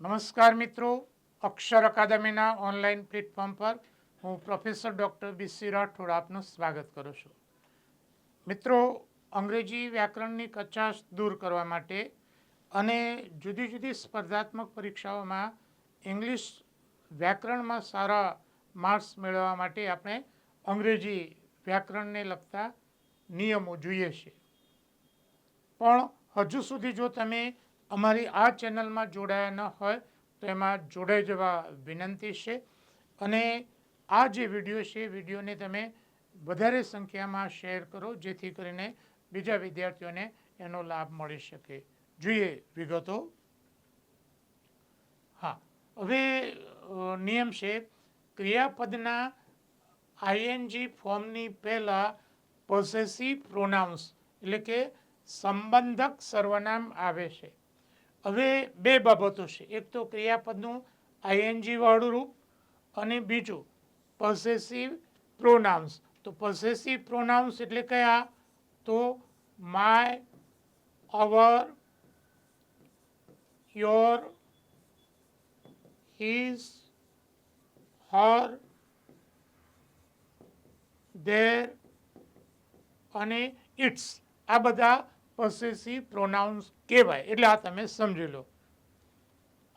નમસ્કાર મિત્રો, અક્ષર અકાદમીના online platform પર હું પ્રોફેસર ડૉક્ટર બીસી રાઠોડ આપનું સ્વાગત કરું છું. મિત્રો, અંગ્રેજી વ્યાકરણની કચાશ દૂર કરવા માટે અને જુદી જુદી સ્પર્ધાત્મક પરીક્ષાઓમાં ઇંગ્લિશ વ્યાકરણમાં સારા માર્ક્સ મેળવવા માટે આપણે અંગ્રેજી વ્યાકરણને લગતા નિયમો જોઈએ છે. પણ હજુ સુધી જો તમે અમારી આ ચેનલમાં જોડાયા ન હોય તો એમાં જોડાઈ જવા વિનંતી છે. અને આ જે વીડિયો છે વિડીયોને તમે વધારે સંખ્યામાં શેર કરો, જેથી કરીને બીજા વિદ્યાર્થીઓને એનો લાભ મળી શકે. જોઈએ વિગતો. હા, હવે નિયમ છે, ક્રિયાપદના આઈએનજી ફોર્મની પહેલાં પોસેસિવ પ્રોનાઉન્સ એટલે કે સંબંધક સર્વનામ આવે છે. હવે બે બાબતો છે. એક તો ક્રિયાપદનું આઈએનજી વાળું રૂપ અને બીજું પોસેસિવ પ્રોનાઉન્સ તો પોસેસિવ પ્રોનાઉન્સ એટલે કયા? તો my our your his her their અને ઇટ્સ આ બધા પોસેસિવ પ્રોનાઉન્સ કહેવાય. એટલે આ તમે સમજી લો.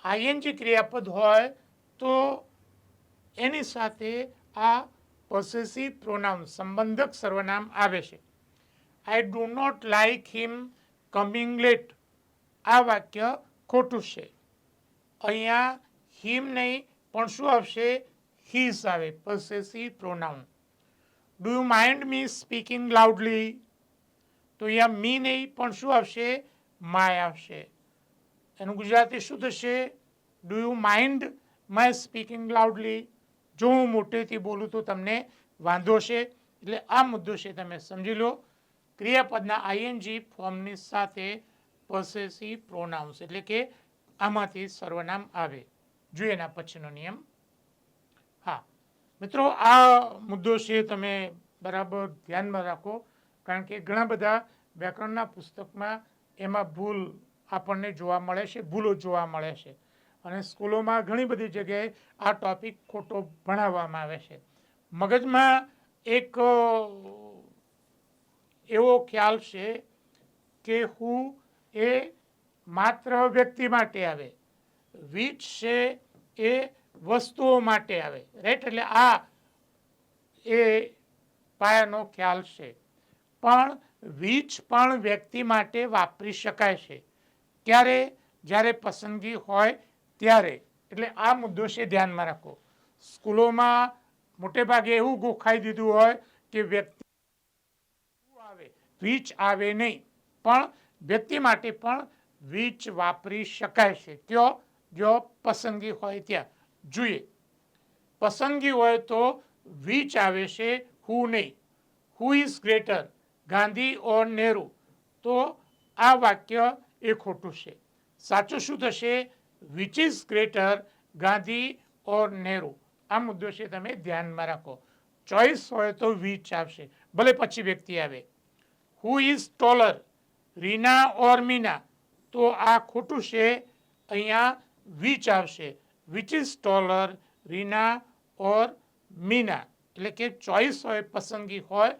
આઈએનજી ક્રિયાપદ હોય તો એની સાથે આ પોસેસિવ પ્રોનાઉન્સ સંબંધક સર્વનામ આવે છે. I do not like him coming late આ વાક્ય ખોટું છે. અહીંયા હિમ નહીં, પણ શું આવશે? હિસ આવે. Possessive pronoun do you mind me speaking loudly તો અહીંયા મી નહીં પણ શું આવશે? માય આવશે. એનું ગુજરાતી શું થશે? Do you mind my speaking loudly જો હું મોટેથી બોલું તો તમને વાંધો છે એટલે આ મુદ્દો છે, તમે સમજી લો. ક્રિયાપદના આઈએનજી ફોર્મની સાથે પોસેસિવ પ્રોનાઉન્સ એટલે કે આમાંથી સર્વનામ આવે. જોઈએ એના પછીનો નિયમ. હા. મિત્રો, આ મુદ્દો છે, તમે બરાબર ધ્યાનમાં રાખો. કારણ કે ઘણા બધા વ્યાકરણના પુસ્તકમાં એમાં ભૂલ આપણને જોવા મળે છે, ભૂલો જોવા મળે છે. અને સ્કૂલોમાં ઘણી બધી જગ્યાએ આ ટોપિક ખોટો ભણાવવામાં આવે છે. મગજમાં એક એવો ખ્યાલ છે કે હું એ માત્ર વ્યક્તિ માટે આવે. વીજ છે એ વસ્તુઓ માટે આવે. રાઈટ એટલે આ એ પાયાનો ખ્યાલ છે. પણ વીજ પણ વ્યક્તિ માટે વાપરી શકાય છે. ક્યારે જ્યારે પસંદગી હોય ત્યારે, એટલે આ મુદ્દો છે ધ્યાનમાં રાખો. સ્કૂલોમાં મોટે ભાગે એવું ગોખાઈ દીધું હોય કે વ્યક્તિ આવે, વીજ આવે નહીં, પણ વ્યક્તિ માટે પણ વીજ વાપરી શકાય છે. કયો? જો પસંદગી હોય ત્યાં. જોઈએ. પસંદગી હોય તો વીચ આવે છે હુ નહીં. Who is greater Gandhi or Nehru. તો આ વાક્ય એ ખોટું છે. સાચું શું થશે? Which is greater Gandhi or Nehru? આ મુદ્દો છે તમે ધ્યાનમાં રાખો. ચોઈસ હોય તો વીચ આવશે. ભલે પછી વ્યક્તિ આવે. Who is taller Rina or Mina? તો આ ખોટું છે. અહીંયા વીચ આવશે. Which is taller Rina or Mina? એટલે કે ચોઈસ હોય, પસંદગી હોય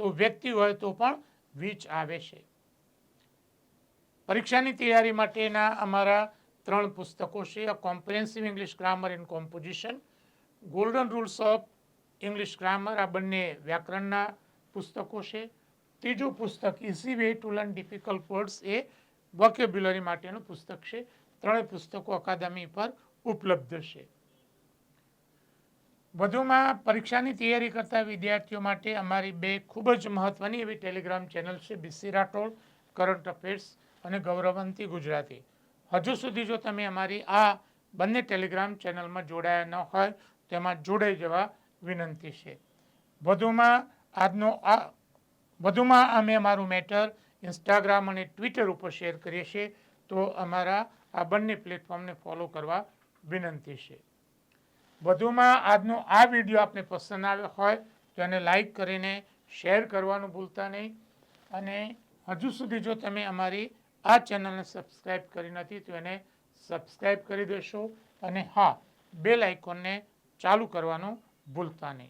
તો વ્યક્તિ હોય તો પણ વીચ આવે છે. પરીક્ષાની તૈયારી માટેના અમારા ત્રણ પુસ્તકો છે. A comprehensive English grammar and composition golden rules of English grammar આ બંને વ્યાકરણના પુસ્તકો છે. ત્રીજું પુસ્તક easy way to learn difficult words A vocabulary માટેનું પુસ્તક છે. ત્રણેય પુસ્તકો અકાદમી પર ઉપલબ્ધ છે. વધુમાં પરીક્ષાની તૈયારી કરતા વિદ્યાર્થીઓ માટે અમારી બે ખૂબ જ મહત્ત્વની એવી ટેલિગ્રામ ચેનલ છે બીસી રાઠોડ, કરંટ અફેર્સ અને ગૌરવંતી ગુજરાતી. હજુ સુધી જો તમે અમારી આ બંને ટેલિગ્રામ ચેનલમાં જોડાયા ન હોય, તો એમાં જોડાઈ જવા વિનંતી છે. વધુમાં આજનો આ, વધુમાં અમે અમારું મેટર ઇન્સ્ટાગ્રામ અને ટ્વિટર ઉપર શેર કરીએ છીએ, તો અમારા આ બંને પ્લેટફોર્મને ફોલો કરવા વિનંતી છે. વધુમાં આજનો આ વીડિયો આપને પસંદ આવ્યો હોય તો એને લાઈક કરીને શેર કરવાનું ભૂલતા નહીં. અને હજુ સુધી જો તમે અમારી આ ચેનલને સબસ્ક્રાઈબ કરી નથી તો એને સબસ્ક્રાઈબ કરી દેશો. અને હા, બેલ આઇકોનને ચાલુ કરવાનું ભૂલતા નહીં.